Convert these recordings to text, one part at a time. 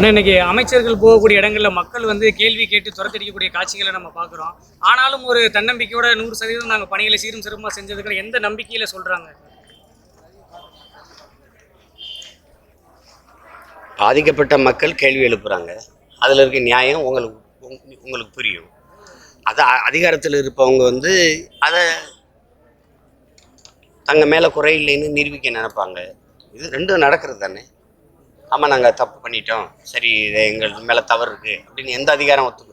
ஆனால் இன்னைக்கு அமைச்சர்கள் போகக்கூடிய இடங்களில் மக்கள் வந்து கேள்வி கேட்டு துரத்தடிக்கக்கூடிய காட்சிகளை நம்ம பார்க்குறோம். ஆனாலும் ஒரு தன்னம்பிக்கையோட நூறு சதவீதம் நாங்கள் பணிகளை சீரும் சிறப்பாக செஞ்சதுக்கு எந்த நம்பிக்கையில் சொல்கிறாங்க பாதிக்கப்பட்ட மக்கள் கேள்வி எழுப்புறாங்க. அதில் இருக்க நியாயம் உங்களுக்கு உங்களுக்கு புரியும். அதை அ- அதிகாரத்தில் இருப்பவங்க வந்து அதை தங்க மேலே குறை இல்லைன்னு நிரூபிக்க நினைப்பாங்க. இது ரெண்டும் நடக்கிறது தானே? ஆமாம் நாங்கள் தப்பு பண்ணிட்டோம். சரி இது எங்கள் மேலே தவறு இருக்குது அப்படின்னு எந்த அதிகாரம் ஒத்துக்கிறோம்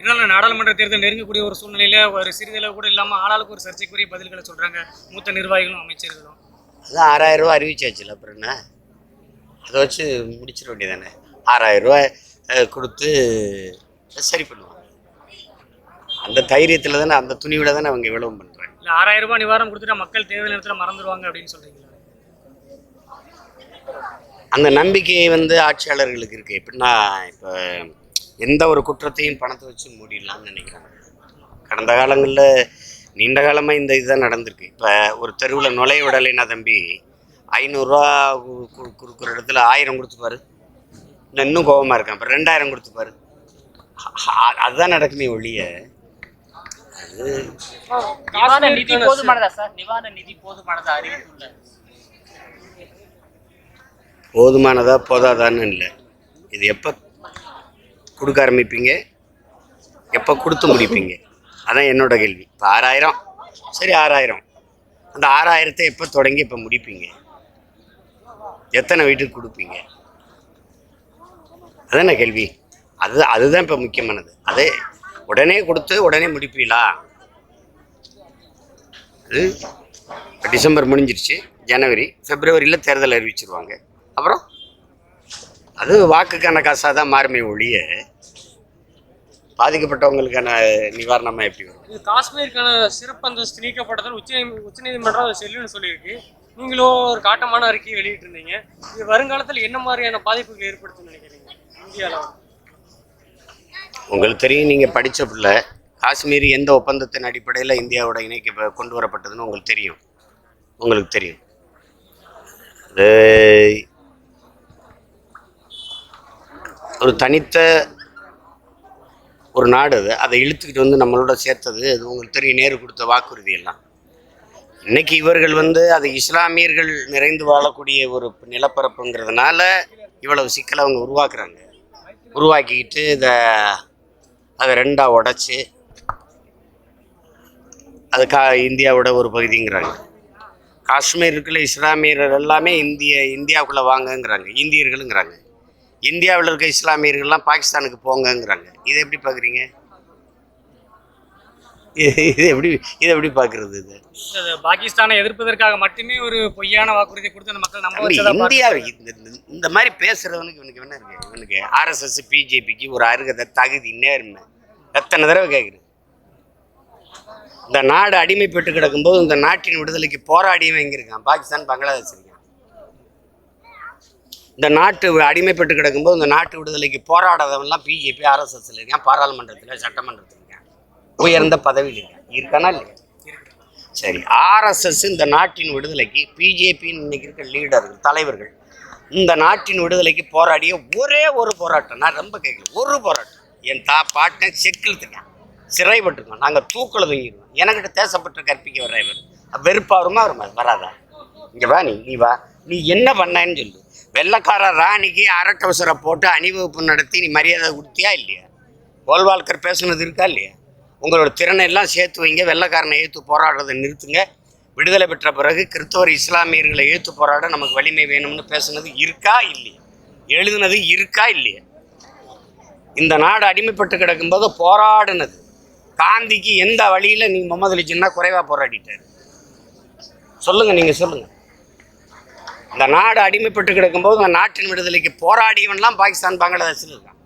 இதனால நாடாளுமன்ற தேர்தல் நெருங்கக்கூடிய ஒரு சூழ்நிலையில ஒரு சிறிதளவு கூட இல்லாம ஆளாளுக்கு ஒரு சர்ச்சைக்குரிய பதில்களை சொல்றாங்க மூத்த நிர்வாகிகளும் அமைச்சர்களும். அதான் ஆறாயிரம் ரூபா அறிவிச்சாச்சுல அப்புறம் என்ன? அதை வச்சு முடிச்சிட வேண்டியதானே ஆறாயிரம் ரூபாய் அஹ், கொடுத்து சரி பண்ணுவாங்க. அந்த தைரியத்தில் தானே அந்த துணிவில் தானே அவங்க இவ்வளவு பண்ணுறாங்க இல்ல ஆறாயிரம் ரூபாய் நிவாரணம் கொடுத்துட்டா மக்கள் தேர்தல் நேரத்தில் மறந்துடுவாங்க அப்படின்னு சொல்றீங்களா? அந்த நம்பிக்கை வந்து ஆட்சியாளர்களுக்கு இருக்குது எப்படின்னா இப்போ எந்த ஒரு குற்றத்தையும் பணத்தை வச்சு மூடிடலாம்னு நினைக்கிறாங்க. கடந்த காலங்களில் நீண்ட காலமாக இந்த இதுதான் நடந்திருக்கு. இப்போ ஒரு தெருவில் நுழைய விடலைன்னா தம்பி. ஐநூறுரூவா கொடுக்குற இடத்துல ஆயிரம் கொடுத்துப்பாரு. இன்னும் இன்னும் கோபமாக இருக்கான். அப்புறம் ரெண்டாயிரம் கொடுத்துப்பாரு. அதுதான் நடக்குமே ஒழிய அது நிதி போதுமானதா சார்? நிவாரண நிதி போதுமானதா அறிவித்துள்ள போதுமானதா போதாதான்னு இல்லை. இது எப்போ கொடுக்க ஆரம்பிப்பீங்க? எப்போ கொடுத்து முடிப்பீங்க? அதான் என்னோட கேள்வி. இப்போ ஆறாயிரம். சரி ஆறாயிரம். அந்த ஆறாயிரத்தை எப்போ தொடங்கி இப்போ முடிப்பீங்க? எத்தனை வீட்டுக்கு கொடுப்பீங்க? அதான கேள்வி. அது அதுதான் இப்போ முக்கியமானது. அதே உடனே கொடுத்து உடனே முடிப்பீங்களா? அது இப்போ டிசம்பர் முடிஞ்சிருச்சு. ஜனவரி பிப்ரவரியில் தேர்தல் அறிவிச்சிருவாங்க. அப்புறம்? அது வாக்குக்கான காசாக தான் மாறுமே ஒழிய பாதிக்கப்பட்டவங்களுக்கான நிவாரணமாக எப்படி வரும்? இது காஷ்மீருக்கான சிறப்பு அந்தஸ்து நீக்கப்பட்டதால் உச்ச உச்சநீதிமன்றம் அதை செல்லுன்னு சொல்லியிருக்கு. நீங்களும் ஒரு காட்டமான அறிக்கையை வெளியிட்டிருந்தீங்க. இது வருங்காலத்தில் என்ன மாதிரியான பாதிப்புகள் ஏற்படுத்தும் நினைக்கிறீங்க? இந்தியாவில் உங்களுக்கு தெரியும் நீங்கள் படித்த பிள்ளை காஷ்மீர் எந்த ஒப்பந்தத்தின் அடிப்படையில் இந்தியாவோட இணைக்க கொண்டு வரப்பட்டதுன்னு உங்களுக்கு தெரியும். உங்களுக்கு தெரியும். அது ஒரு தனித்த ஒரு நாடு அது. அதை இழுத்துக்கிட்டு வந்து நம்மளோட சேர்த்தது. அது உங்களுக்கு தெரியும் நேரு கொடுத்த வாக்குறுதி எல்லாம். இன்னைக்கு இவர்கள் வந்து அது இஸ்லாமியர்கள் நிறைந்து வாழக்கூடிய ஒரு நிலப்பரப்புங்கிறதுனால இவ்வளவு சிக்கலை அவங்க உருவாக்குறாங்க. உருவாக்கிக்கிட்டு இதை அதை ரெண்டாக உடைச்சி அது கா இந்தியாவோட ஒரு பகுதிங்கிறாங்க. காஷ்மீர் இருக்கிற இஸ்லாமியர்கள் எல்லாமே இந்திய இந்தியாவுக்குள்ளே வாங்கங்கிறாங்க. இந்தியர்களுங்கிறாங்க. இந்தியாவில் இருக்க இஸ்லாமியர்கள்லாம் பாகிஸ்தானுக்கு போங்கங்கிறாங்க. இதை எப்படி பார்க்குறீங்க? இது எப்படி இது எப்படி பார்க்குறது இது? பாகிஸ்தானை எதிர்ப்பதற்காக மட்டுமே ஒரு பொய்யான வாக்குறுதி கொடுத்து அந்த மக்கள் வச்சதா இந்தியா. இந்த மாதிரி பேசுறவனுக்கு இவனுக்கு என்ன இருக்கு? இவனுக்கு ஆர்எஸ்எஸ் பிஜேபிக்கு ஒரு அருகதை தகுதி நேர்மை. எத்தனை தடவை கேட்குறேன் இந்த நாடு அடிமைப்பட்டு கிடக்கும்போது இந்த நாட்டின் விடுதலைக்கு போராடியவன் எங்க இருக்கான்? பாகிஸ்தான் பங்களாதேஷ் இருக்கான். இந்த நாட்டு அடிமைப்பட்டு கிடக்கும்போது இந்த நாட்டு விடுதலைக்கு போராடாதவன்லாம் பிஜேபி ஆர்எஸ்எஸ்ல இருக்கான் பாராளுமன்றத்தில் சட்டமன்றத்தில் இருக்கான். உயர்ந்த பதவியில் இருக்கான். இருக்கானா இல்லையா? சரி ஆர்எஸ்எஸ் இந்த நாட்டின் விடுதலைக்கு பிஜேபின்னு இன்னைக்கு இருக்க லீடர்கள் தலைவர்கள் இந்த நாட்டின் விடுதலைக்கு போராடிய ஒரே ஒரு போராட்டம் நான் ரொம்ப கேட்கல ஒரு போராட்டம். என் தா பாட்டன் செக்கிழுத்துக்கான் சிறைப்பட்டிருக்கோம் நாங்கள் தூக்கில் தூங்கிடுவோம் எனக்கிட்ட தேசப்பட்டு கற்பிக்க வர்ற இவர். வெறுப்பாக வருமா வருமா? வராதா? இங்கே வா நீ நீ வா. நீ என்ன பண்ணேன்னு சொல்லு. வெள்ளக்கார ராணிக்கு அரட்டவசரை போட்டு அணிவகுப்பு நடத்தி நீ மரியாதை கொடுத்தியா இல்லையா? கோல்வால்கர் பேசுனது இருக்கா இல்லையா? உங்களோட திறனை எல்லாம் சேர்த்து வைங்க வெள்ளைக்காரனை ஏற்று போராடுறதை நிறுத்துங்க. விடுதலை பெற்ற பிறகு கிறிஸ்தவர் இஸ்லாமியர்களை ஏற்று போராட நமக்கு வலிமை வேணும்னு பேசுனது இருக்கா இல்லையா? எழுதுனது இருக்கா இல்லையா? இந்த நாடு அடிமைப்பட்டு கிடக்கும்போது போராடினது. காந்திக்கு எந்த வழியில் நீங்கள் முகமது அலி ஜின்னா குறைவாக போராடிட்டாரு? சொல்லுங்கள் நீங்கள் சொல்லுங்கள் இந்த நாடு அடிமைப்பட்டு கிடக்கும்போது அந்த நாட்டின் விடுதலைக்கு போராடியவன்லாம் பாகிஸ்தான் பங்களாதேஷில் இருக்கான்.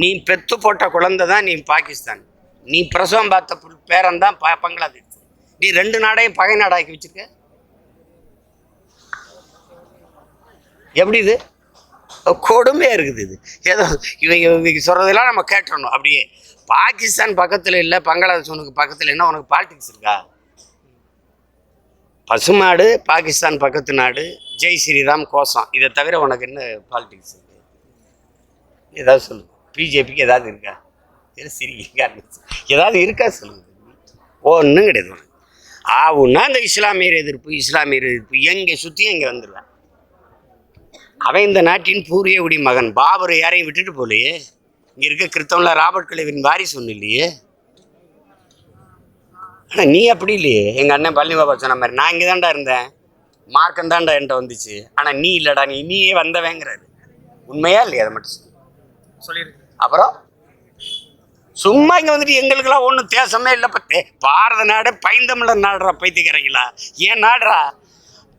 நீ பெத்து போட்ட குழந்தை தான் நீ பாகிஸ்தான். நீ பிரசவம் பார்த்த பேரன் தான் ப பங்களாதேஷ். நீ ரெண்டு நாடையும் பகை நாடாக்கி வச்சிருக்க? எப்படி இது? கொடுமையாக இருக்குது இது. ஏதோ இவங்க இவங்க சொல்கிறதெல்லாம் நம்ம கேட்டுடணும் அப்படியே பாகிஸ்தான் பக்கத்தில் இல்லை பங்களாதேஷ் உனக்கு பக்கத்தில் என்ன உனக்கு பாலிடிக்ஸ் இருக்கா? பசுமாடு பாகிஸ்தான் பக்கத்து நாடு ஜெய் ஸ்ரீராம் கோசம் இதை தவிர உனக்கு என்ன பாலிடிக்ஸ் இருக்கு? ஏதாவது சொல்லு. பிஜேபிக்கு ஏதாவது இருக்கா? ஏதோ சிரிக்க ஏதாவது இருக்கா சொல்லுங்க ஒன்றும் கிடையாது உனக்கு. ஆவுன்னா இந்த இஸ்லாமியர் எதிர்ப்பு இஸ்லாமியர் எதிர்ப்பு. எங்கே சுற்றி எங்கே வந்துடுவேன் அவன் இந்த நாட்டின் பூரியகுடி மகன். பாபர் யாரையும் விட்டுட்டு போலையே இங்கே இருக்க கிறிஸ்தவனில் ராபர்ட் கலைவின் வாரிசு ஒன்று இல்லையே ஆனால் நீ அப்படி இல்லையே. எங்கள் அண்ணன் பழனி பாபா சொன்ன மாதிரி நான் இங்கே தான்டா இருந்தேன். மார்க்கம் தான்டா என்கிட்ட வந்துச்சு. ஆனால் நீ இல்லைடா நீ நீயே வந்தவேங்கிறாரு. உண்மையா இல்லையா? அதை மட்டும் சொல்லு. சொல்லியிருக்கு அப்புறம்? சும்மா இங்கே வந்துட்டு எங்களுக்கெல்லாம் ஒன்றும் தேசமே இல்லை. பத்தே பாரத நாடு பைந்தமிழர் நாடுறா பைத்திக்கிறீங்களா ஏன் நாடுறா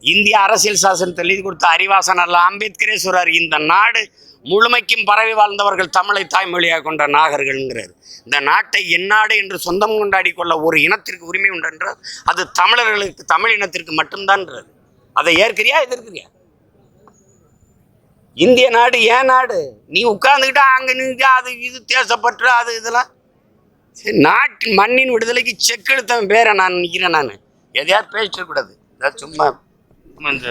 இந்திய அரசியல் சாசனத்தை எழுதி கொடுத்த அறிவாசன் அல்ல அம்பேத்கரே சொல்றாரு இந்த நாடு முழுமைக்கும் பரவி வாழ்ந்தவர்கள் தமிழை தாய்மொழியாக கொண்ட நாகர்கள்ங்கிறார். இந்த நாட்டை எந்நாடு என்று சொந்தம் கொண்டாடி கொள்ள ஒரு இனத்திற்கு உரிமை உண்டு என்றால் அது தமிழர்களுக்கு தமிழ் இனத்திற்கு மட்டும்தான்ன்றது அதை ஏற்கிறியா எதிர்க்கிறியா? இந்திய நாடு ஏன் நாடு? நீ உட்கார்ந்துக்கிட்டா அங்கே நின்று அது இது தேசப்பற்று அது இதெல்லாம். சரி நாட்டின் மண்ணின் விடுதலைக்கு செக்கெடுத்தவன் பேரை நான் நிற்கிறேன் நான். எதையாவது பேசிடக்கூடாது கூடாது சும்மா இந்த